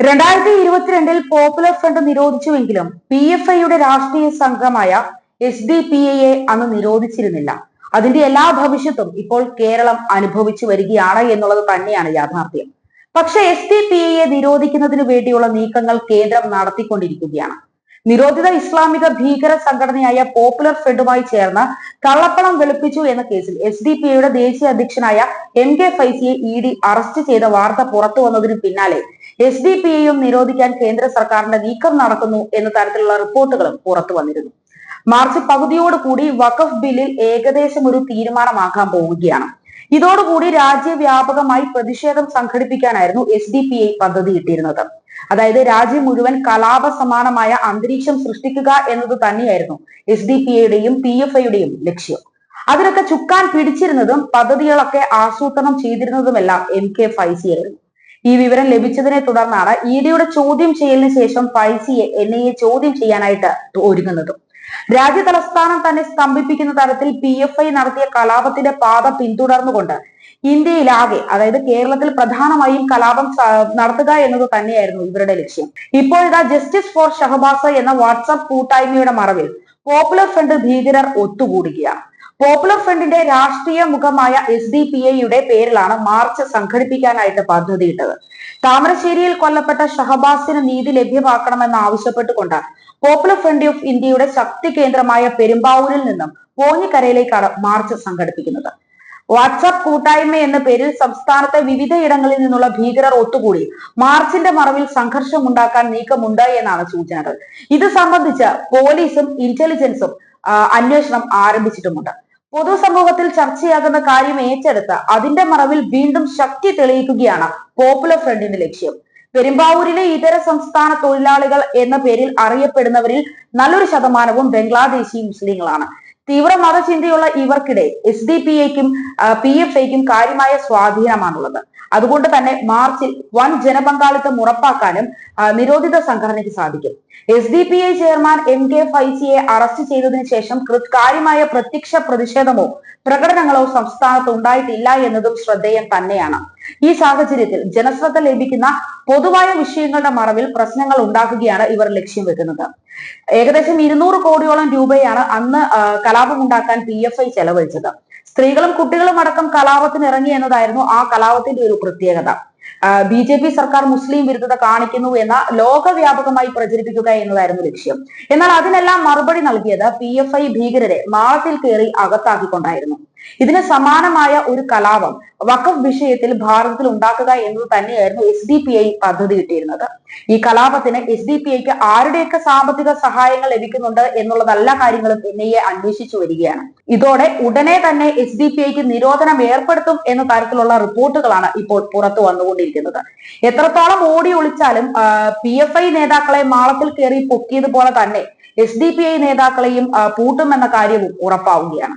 രണ്ടായിരത്തി ഇരുപത്തിരണ്ടിൽ popular front നിരോധിച്ചുവെങ്കിലും പി എഫ് ഐയുടെ രാഷ്ട്രീയ സംഘമായ എസ് ഡി പി എയെ അന്ന് നിരോധിച്ചിരുന്നില്ല. അതിന്റെ എല്ലാ ഭവിഷ്യത്തും ഇപ്പോൾ കേരളം അനുഭവിച്ചു വരികയാണ് എന്നുള്ളത് തന്നെയാണ് യാഥാർത്ഥ്യം. പക്ഷെ എസ് ഡി പി എയെ നിരോധിക്കുന്നതിന് വേണ്ടിയുള്ള നീക്കങ്ങൾ കേന്ദ്രം നടത്തിക്കൊണ്ടിരിക്കുകയാണ്. നിരോധിത ഇസ്ലാമിക ഭീകര സംഘടനയായ പോപ്പുലർ ഫ്രണ്ടുമായി ചേർന്ന് കള്ളപ്പണം വെളുപ്പിച്ചു എന്ന കേസിൽ എസ് ഡി പി ഐയുടെ ദേശീയ അധ്യക്ഷനായ എം കെ ഫൈസിയെ ഇ ഡി അറസ്റ്റ് ചെയ്ത വാർത്ത പുറത്തു വന്നതിന് പിന്നാലെ എസ് ഡി പി ഐയും നിരോധിക്കാൻ കേന്ദ്ര സർക്കാരിന്റെ നീക്കം നടക്കുന്നു എന്ന തരത്തിലുള്ള റിപ്പോർട്ടുകളും പുറത്തു വന്നിരുന്നു. മാർച്ച് പകുതിയോടുകൂടി വഖഫ് ബില്ലിൽ ഏകദേശം ഒരു തീരുമാനമാകാൻ പോവുകയാണ്. ഇതോടുകൂടി രാജ്യവ്യാപകമായി പ്രതിഷേധം സംഘടിപ്പിക്കാനായിരുന്നു എസ് ഡി പി ഐ പദ്ധതിയിട്ടിരുന്നത്. അതായത് രാജ്യം മുഴുവൻ കലാപ സമാനമായ അന്തരീക്ഷം സൃഷ്ടിക്കുക എന്നത് തന്നെയായിരുന്നു എസ് ഡി പി എയുടെയും പി എഫ് ഐയുടെയും ലക്ഷ്യം. അതിനൊക്കെ ചുക്കാൻ പിടിച്ചിരുന്നതും പദ്ധതികളൊക്കെ ആസൂത്രണം ചെയ്തിരുന്നതുമെല്ലാം എം കെ ഫൈസിയായിരുന്നു ഈ വിവരം ലഭിച്ചതിനെ തുടർന്നാണ് ഇ ഡിയുടെ ചോദ്യം ചെയ്യലിന് ശേഷം ഫൈസിയെ എൻ ഐ എ ചോദ്യം ചെയ്യാനായിട്ട് ഒരുങ്ങുന്നതും. രാജ്യ തലസ്ഥാനം തന്നെ സ്തംഭിപ്പിക്കുന്ന തരത്തിൽ പി എഫ് ഐ നടത്തിയ കലാപത്തിന്റെ പാത പിന്തുടർന്നുകൊണ്ട് ഇന്ത്യയിലാകെ അതായത് കേരളത്തിൽ പ്രധാനമായും കലാപം നടത്തുക എന്നത് തന്നെയായിരുന്നു ഇവരുടെ ലക്ഷ്യം. ഇപ്പോഴിതാ ജസ്റ്റിസ് ഫോർ ഷഹബാസ എന്ന വാട്സാപ്പ് കൂട്ടായ്മയുടെ മറവിൽ പോപ്പുലർ ഫ്രണ്ട് ഭീകരർ ഒത്തുകൂടുകയാണ്. പോപ്പുലർ ഫ്രണ്ടിന്റെ രാഷ്ട്രീയ മുഖമായ എസ് ഡി പി ഐയുടെ പേരിലാണ് മാർച്ച് സംഘടിപ്പിക്കാനായിട്ട് പദ്ധതിയിട്ടത്. താമരശ്ശേരിയിൽ കൊല്ലപ്പെട്ട ഷഹബാസിന് നീതി ലഭ്യമാക്കണമെന്ന് ആവശ്യപ്പെട്ടുകൊണ്ട് പോപ്പുലർ ഫ്രണ്ട് ഓഫ് ഇന്ത്യയുടെ ശക്തി കേന്ദ്രമായ പെരുമ്പാവൂരിൽ നിന്നും പോഞ്ഞിക്കരയിലേക്കാണ് മാർച്ച് സംഘടിപ്പിക്കുന്നത്. വാട്സാപ്പ് കൂട്ടായ്മ എന്ന പേരിൽ സംസ്ഥാനത്തെ വിവിധയിടങ്ങളിൽ നിന്നുള്ള ഭീകരർ ഒത്തുകൂടി. മാർച്ചിന്റെ മറവിൽ സംഘർഷമുണ്ടാക്കാൻ നീക്കമുണ്ട് എന്നാണ് സൂചനകൾ. ഇത് സംബന്ധിച്ച് പോലീസും ഇന്റലിജൻസും അന്വേഷണം ആരംഭിച്ചിട്ടുമുണ്ട്. പൊതുസമൂഹത്തിൽ ചർച്ചയാകുന്ന കാര്യം ഏറ്റെടുത്ത് അതിന്റെ മറവിൽ വീണ്ടും ശക്തി തെളിയിക്കുകയാണ് പോപ്പുലർ ഫ്രണ്ടിന്റെ ലക്ഷ്യം. പെരുമ്പാവൂരിലെ ഇതര സംസ്ഥാന തൊഴിലാളികൾ എന്ന പേരിൽ അറിയപ്പെടുന്നവരിൽ നല്ലൊരു ശതമാനവും ബംഗ്ലാദേശി മുസ്ലിങ്ങളാണ്. തീവ്ര മതചിന്തയുള്ള ഇവർക്കിടെ എസ് ഡി പി എക്കും പി എഫ് ഐക്കും കാര്യമായ സ്വാധീനമാണുള്ളത്. അതുകൊണ്ട് തന്നെ മാർച്ചിൽ വൻ ജനപങ്കാളിത്തം ഉറപ്പാക്കാനും നിരോധിത സംഘടനയ്ക്ക് സാധിക്കും. S D P I chairman M K ഫൈസിയെ arrest ചെയ്തതിനു ശേഷം കാര്യമായ പ്രത്യക്ഷ പ്രതിഷേധമോ പ്രകടനങ്ങളോ സംസ്ഥാനത്ത് ഉണ്ടായിട്ടില്ല എന്നതും ശ്രദ്ധേയം തന്നെയാണ്. ഈ സാഹചര്യത്തിൽ ജനശ്രദ്ധ ലഭിക്കുന്ന പൊതുവായ വിഷയങ്ങളുടെ മറവിൽ പ്രശ്നങ്ങൾ ഉണ്ടാക്കുകയാണ് ഇവർ ലക്ഷ്യം വെക്കുന്നത്. ഏകദേശം ഇരുന്നൂറ് കോടിയോളം രൂപയാണ് അന്ന് കലാപം ഉണ്ടാക്കാൻ പി എഫ് ഐ ചെലവഴിച്ചത്. സ്ത്രീകളും കുട്ടികളും അടക്കം കലാപത്തിന് ഇറങ്ങി എന്നതായിരുന്നു ആ കലാപത്തിന്റെ ഒരു പ്രത്യേകത. ബി ജെ പി സർക്കാർ മുസ്ലിം വിരുദ്ധത കാണിക്കുന്നു എന്ന ലോകവ്യാപകമായി പ്രചരിപ്പിക്കുക എന്നതായിരുന്നു ലക്ഷ്യം. എന്നാൽ അതിനെല്ലാം മറുപടി നൽകിയത് പി എഫ് ഐ ഭീകരരെ മാളത്തിൽ കയറി അകത്താക്കിക്കൊണ്ടായിരുന്നു. ഇതിന് സമാനമായ ഒരു കലാപം വഖഫ് വിഷയത്തിൽ ഭാരതത്തിൽ ഉണ്ടാക്കുക എന്നത് തന്നെയായിരുന്നു എസ് ഡി പി ഐ പദ്ധതി കിട്ടിയിരുന്നത്. ഈ കലാപത്തിന് എസ് ഡി പി ഐക്ക് ആരുടെയൊക്കെ സാമ്പത്തിക സഹായങ്ങൾ ലഭിക്കുന്നുണ്ട് എന്നുള്ളതല്ല കാര്യങ്ങളും എൻ ഐ എ അന്വേഷിച്ചു വരികയാണ്. ഇതോടെ ഉടനെ തന്നെ എസ് ഡി പി ഐക്ക് നിരോധനം ഏർപ്പെടുത്തും എന്ന തരത്തിലുള്ള റിപ്പോർട്ടുകളാണ് ഇപ്പോൾ പുറത്തു വന്നുകൊണ്ടിരിക്കുന്നത്. എത്രത്തോളം ഓടി ഒളിച്ചാലും പി എഫ് ഐ നേതാക്കളെ മാളത്തിൽ കയറി പൊക്കിയതുപോലെ തന്നെ എസ് ഡി പി ഐ നേതാക്കളെയും പൂട്ടുമെന്ന കാര്യവും ഉറപ്പാവുകയാണ്.